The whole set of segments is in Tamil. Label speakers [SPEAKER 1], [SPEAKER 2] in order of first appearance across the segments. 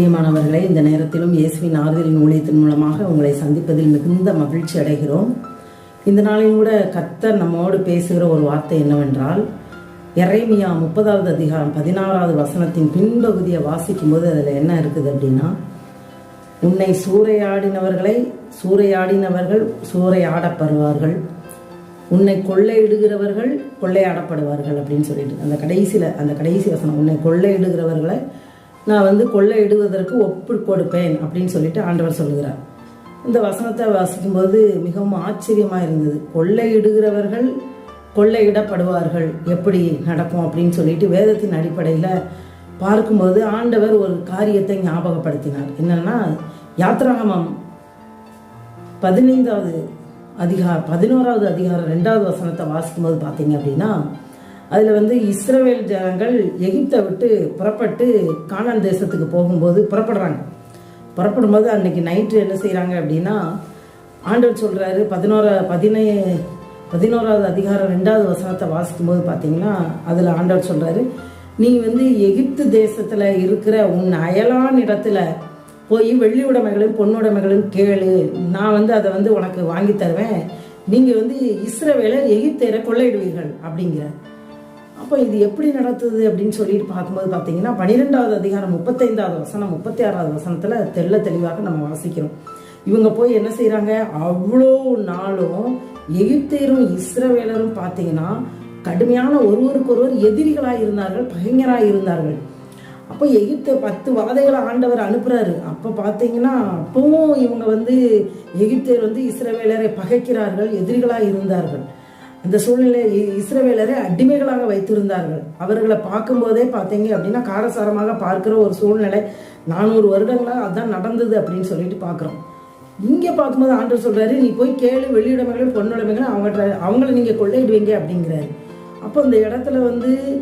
[SPEAKER 1] பிரியமானவர்களே இந்த நேரத்திலும் இயேசுவின் ஆறுதலின் ஊழியத்தின் மூலமாக உங்களை சந்திப்பதில் மிகுந்த மகிழ்ச்சி அடைகிறோம். இந்த நாளில் கூட கத்தர் நம்மோடு பேசுகிற ஒரு வார்த்தை என்னவென்றால் இறைமியா முப்பதாவது அதிகாரம் பதினாறாவது வசனத்தின் பின்பகுதியை வாசிக்கும் போது அதில் என்ன இருக்குது அப்படின்னா உன்னை சூறையாடினவர்களை சூறையாடினவர்கள் சூறையாடப்படுவார்கள். உன்னை கொள்ளையிடுகிறவர்கள் கொள்ளையாடப்படுவார்கள் அப்படின்னு சொல்லிட்டு அந்த கடைசியில் அந்த கடைசி வசனம் உன்னை கொள்ளையிடுகிறவர்களை நான் வந்து கொள்ளையிடுவதற்கு ஒப்பு கொடுப்பேன் அப்படின்னு சொல்லிட்டு ஆண்டவர் சொல்லுகிறார். இந்த வசனத்தை வாசிக்கும்போது மிகவும் ஆச்சரியமாக இருந்தது. கொள்ளையிடுகிறவர்கள் கொள்ளையிடப்படுவார்கள். எப்படி நடக்கும் அப்படின்னு சொல்லிட்டு வேதத்தின் அடிப்படையில் பார்க்கும்போது ஆண்டவர் ஒரு காரியத்தை ஞாபகப்படுத்தினார். என்னன்னா யாத்ராகமம் பதினைந்தாவது அதிகாரம் பதினோராவது அதிகாரம் ரெண்டாவது வசனத்தை வாசிக்கும்போது பார்த்தீங்க அப்படின்னா அதில் வந்து இஸ்ரவேல் ஜனங்கள் எகிப்தை விட்டு புறப்பட்டு கானான் தேசத்துக்கு போகும்போது புறப்படுறாங்க. புறப்படும்போது அன்னைக்கு நைட்டு என்ன செய்கிறாங்க அப்படின்னா ஆண்டவர் சொல்கிறாரு பதினோரா பதினே பதினோராவது அதிகாரம் ரெண்டாவது வசனத்தை வாசிக்கும்போது பார்த்தீங்கன்னா அதில் ஆண்டவர் சொல்கிறாரு நீ வந்து எகிப்து தேசத்தில் இருக்கிற உன் அயலான் இடத்துல போய் வெள்ளி உடைமைகளும் பொண்ணுடைமைகளும் கேளு. நான் வந்து அதை வந்து உனக்கு வாங்கி தருவேன். நீங்கள் வந்து இஸ்ரவேலர் எகிப்தேரை கொள்ளையிடுவீர்கள் அப்படிங்கிற அப்போ இது எப்படி நடத்துது அப்படின்னு சொல்லிட்டு பார்க்கும்போது பார்த்தீங்கன்னா பன்னிரெண்டாவது அதிகாரம் முப்பத்தைந்தாவது வசனம் முப்பத்தி ஆறாவது வசனத்தில் தெல்ல தெளிவாக நம்ம வாசிக்கிறோம். இவங்க போய் என்ன செய்கிறாங்க அவ்வளோ நாளும் எகிப்தேரும் இஸ்ரவேலரும் பார்த்தீங்கன்னா கடுமையான ஒருவருக்கொருவர் எதிரிகளாக இருந்தார்கள் பகைஞராக இருந்தார்கள். அப்போ எகிப்து பத்து வாதைகளை ஆண்டவர் அனுப்புகிறாரு அப்போ பார்த்தீங்கன்னா அப்பவும் இவங்க வந்து எகிப்தேர் வந்து இஸ்ரவேலரை பகைக்கிறார்கள் எதிரிகளாக இருந்தார்கள். அந்த சூழ்நிலை இ- இஸ்ரவேலரை அடிமைகளாக வைத்திருந்தார்கள். அவர்களை பார்க்கும்போதே பார்த்தீங்க அப்படின்னா காரசாரமாக பார்க்குற ஒரு சூழ்நிலை நானூறு வருடங்களாக அதான் நடந்தது அப்படின்னு சொல்லிட்டு பார்க்குறோம். இங்கே பார்க்கும்போது ஆண்டர் சொல்கிறாரு நீ போய் கேளு வெளியிடமைகளும் பொன்னுடைமைகளும் அவங்கள்ட்ட அவங்கள நீங்கள் கொள்ளையிடுவீங்க அப்படிங்கிறாரு. அப்போ இந்த இடத்துல வந்து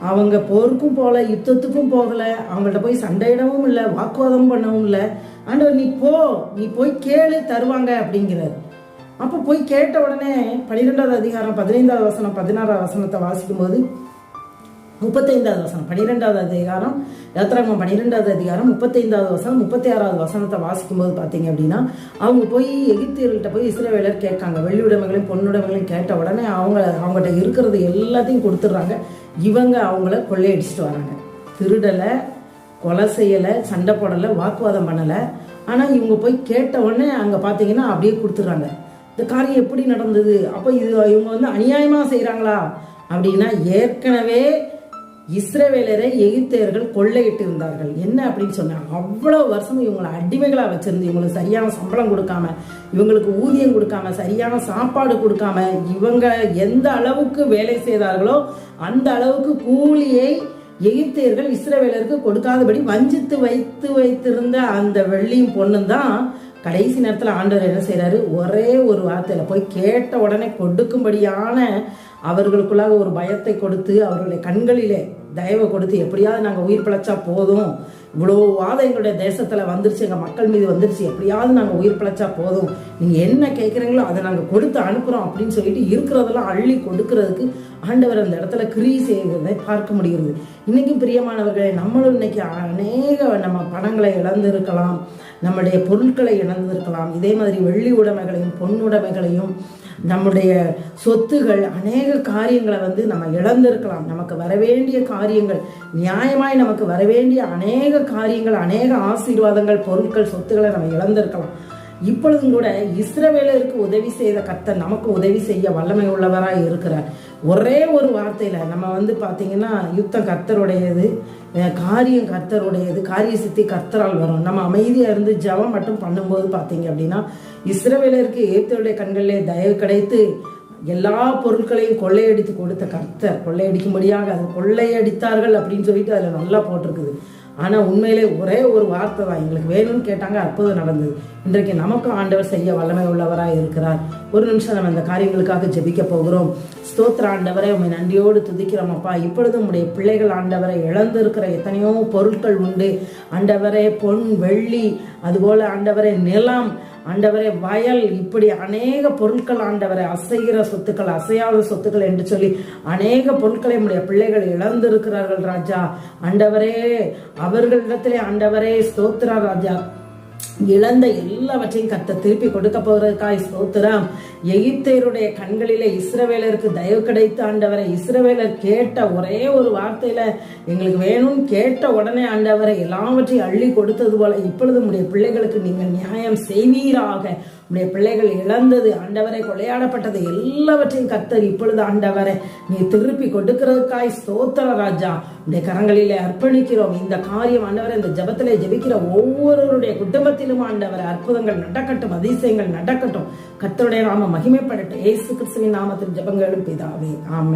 [SPEAKER 1] அவங்க போருக்கும் போகல யுத்தத்துக்கும் போகலை அவங்கள்ட்ட போய் சண்டையிடவும் இல்லை வாக்குவாதம் பண்ணவும் இல்லை. ஆண்டவர் நீ போ நீ போய் கேளு தருவாங்க அப்படிங்கிறாரு. அப்போ போய் கேட்ட உடனே பன்னிரெண்டாவது அதிகாரம் பதினைந்தாவது வசனம் பதினாறாவது வசனத்தை வாசிக்கும்போது முப்பத்தைந்தாவது வசனம் பன்னிரெண்டாவது அதிகாரம் யாத்திராகமம் பன்னிரெண்டாவது அதிகாரம் முப்பத்தைந்தாவது வசனம் முப்பத்தி ஆறாவது வசனத்தை வாசிக்கும்போது பார்த்தீங்க அப்படின்னா அவங்க போய் எகிப்தியர்கள்ட்ட போய் இஸ்ரேவேலர் கேட்காங்க. வெள்ளி உடைமைகளையும் பொன்னுடைமைகளையும் கேட்ட உடனே அவங்க அவங்ககிட்ட இருக்கிறது எல்லாத்தையும் கொடுத்துட்றாங்க. இவங்க அவங்கள கொள்ளையடிச்சிட்டு வராங்க. திருடலை கொலை செய்யலை சண்டை போடலை வாக்குவாதம் பண்ணலை. ஆனால் இவங்க போய் கேட்ட உடனே அங்கே பார்த்தீங்கன்னா அப்படியே கொடுத்துட்றாங்க. இந்த காரியம் எப்படி நடந்தது? அப்போ இது இவங்க வந்து அநியாயமாக செய்கிறாங்களா அப்படின்னா ஏற்கனவே இஸ்ரவேலரை எகிப்தியர்கள் கொள்ளையிட்டு இருந்தார்கள். என்ன அப்படின்னு சொன்னாங்க அவ்வளோ வருஷம் இவங்களை அடிமைகளாக வச்சிருந்து இவங்களுக்கு சரியான சம்பளம் கொடுக்காம இவங்களுக்கு ஊதியம் கொடுக்காம சரியான சாப்பாடு கொடுக்காம இவங்க எந்த அளவுக்கு வேலை செய்தார்களோ அந்த அளவுக்கு கூலியை எகிப்தியர்கள் இஸ்ரவேலருக்கு கொடுக்காதபடி வஞ்சித்து வைத்து வைத்திருந்த அந்த வெள்ளியும் பொண்ணும் தான் கடைசி நேரத்தில் ஆண்டவர் என்ன செய்கிறாரு ஒரே ஒரு வார்த்தையில் போய் கேட்ட உடனே கொடுக்கும்படியான அவர்களுக்குள்ளாக ஒரு பயத்தை கொடுத்து அவர்களுடைய கண்களிலே தயவை கொடுத்து எப்படியாவது நாங்கள் உயிர் பிழைச்சா போதும். இவ்வளோ வாதம் எங்களுடைய தேசத்தில் வந்துருச்சு எங்கள் மக்கள் மீது வந்துருச்சு. எப்படியாவது நாங்கள் உயிர் பிழைச்சா போதும். நீங்கள் என்ன கேட்குறீங்களோ அதை நாங்கள் கொடுத்து அனுப்புகிறோம் அப்படின்னு சொல்லிட்டு இருக்கிறதெல்லாம் அள்ளி கொடுக்கறதுக்கு ஆண்டவர் அந்த இடத்துல கிரி செய்கிறதை பார்க்க முடிகிறது. இன்றைக்கும் பிரியமானவர்களே நம்மளும் இன்னைக்கு அநேக நம்ம பணங்களை இழந்திருக்கலாம். நம்முடைய பொருட்களை இழந்திருக்கலாம். இதே மாதிரி வெள்ளி உடைமைகளையும் பொன்னுடைமைகளையும் நம்முடைய சொத்துகள் அநேக காரியங்களை வந்து நம்ம இழந்திருக்கலாம். நமக்கு வரவேண்டிய காரியங்கள் நியாயமாய் நமக்கு வரவேண்டிய அநேக காரியங்கள் அநேக ஆசீர்வாதங்கள் பொருட்கள் சொத்துக்களை நம்ம இழந்திருக்கலாம். இப்பொழுதும் கூட இஸ்ரவேலருக்கு உதவி செய்த கர்த்தர் நமக்கு உதவி செய்ய வல்லமை உள்ளவராக இருக்கிறார். ஒரே ஒரு வார்த்தையில் நம்ம வந்து பார்த்தீங்கன்னா யுத்தம் கர்த்தருடையது காரியம் கர்த்தருடையது காரிய சித்தி கர்த்தரால் வரும். நம்ம அமைதியாக இருந்து ஜெபம் மட்டும் பண்ணும்போது பார்த்தீங்க அப்படின்னா இஸ்ரவேலருக்கு ஏத்தருடைய கண்களிலே தயவு கிடைத்து எல்லா பொருட்களையும் கொள்ளையடித்து கொடுத்த கர்த்தர். கொள்ளையடிக்கும்படியாக அது கொள்ளையடித்தார்கள் அப்படின்னு சொல்லிட்டு அதில் நல்லா போட்டிருக்குது. ஆனால் உண்மையிலே ஒரே ஒரு வார்த்தை தான். எங்களுக்கு வேணும்னு கேட்டாங்க அற்புதம் நடந்தது. இன்றைக்கு நமக்கும் ஆண்டவர் செய்ய வல்லமை உள்ளவராக இருக்கிறார். ஒரு நிமிஷம் நம்ம இந்த காரியங்களுக்காக ஜெபிக்க போகிறோம். ஸ்தோத்திர ஆண்டவரை உண்மை நன்றியோடு துதிக்கிறோம் அப்பா. இப்பொழுது உம்முடைய பிள்ளைகள் ஆண்டவரை இழந்திருக்கிற எத்தனையோ பொருட்கள் உண்டு. ஆண்டவரே பொன் வெள்ளி அதுபோல ஆண்டவரே நிலம் ஆண்டவரே வயல் இப்படி அநேக பொருட்கள் ஆண்டவரை அசைகிற சொத்துக்கள் அசையாத சொத்துக்கள் என்று சொல்லி அநேக பொருட்களை நம்முடைய பிள்ளைகள் இழந்திருக்கிறார்கள் ராஜா. ஆண்டவரே அவர்களிடத்திலே ஆண்டவரே ஸ்தோத்ரா ராஜா. இழந்த எல்லாவற்றையும் கத்த திருப்பி கொடுக்க போறதுக்காய் ஸ்தோத்திரம். எகிப்தியருடைய கண்களிலே இஸ்ரவேலருக்கு தயவு கிடைத்த ஆண்டவரை இஸ்ரவேலர் கேட்ட ஒரே ஒரு வார்த்தையில எங்களுக்கு வேணும் கேட்ட உடனே ஆண்டவரை எல்லாவற்றையும் அள்ளி கொடுத்தது போல இப்பொழுது உடைய பிள்ளைகளுக்கு நீங்கள் நியாயம் செய்வீராக. உடைய பிள்ளைகள் இழந்தது ஆண்டவரை கொலையாடப்பட்டது எல்லாவற்றையும் கத்தர் இப்பொழுது ஆண்டவரை நீ திருப்பி கொடுக்கிறதுக்காய் ஸ்தோத்திர ராஜா. உடைய கரங்களிலே அர்ப்பணிக்கிறோம். இந்த காரியம் ஆண்டவரை இந்த ஜபத்திலே ஜெபிக்கிற ஒவ்வொருவருடைய குடும்பத்திலும் ஆண்டவர் அற்புதங்கள் நடக்கட்டும் அதிசயங்கள் நடக்கட்டும். கத்தருடைய நாம மகிமைப்படட்டும் ஏசு கிறிஸ்துவின் நாமத்தில் ஜபங்களும் பிதாவே. ஆமே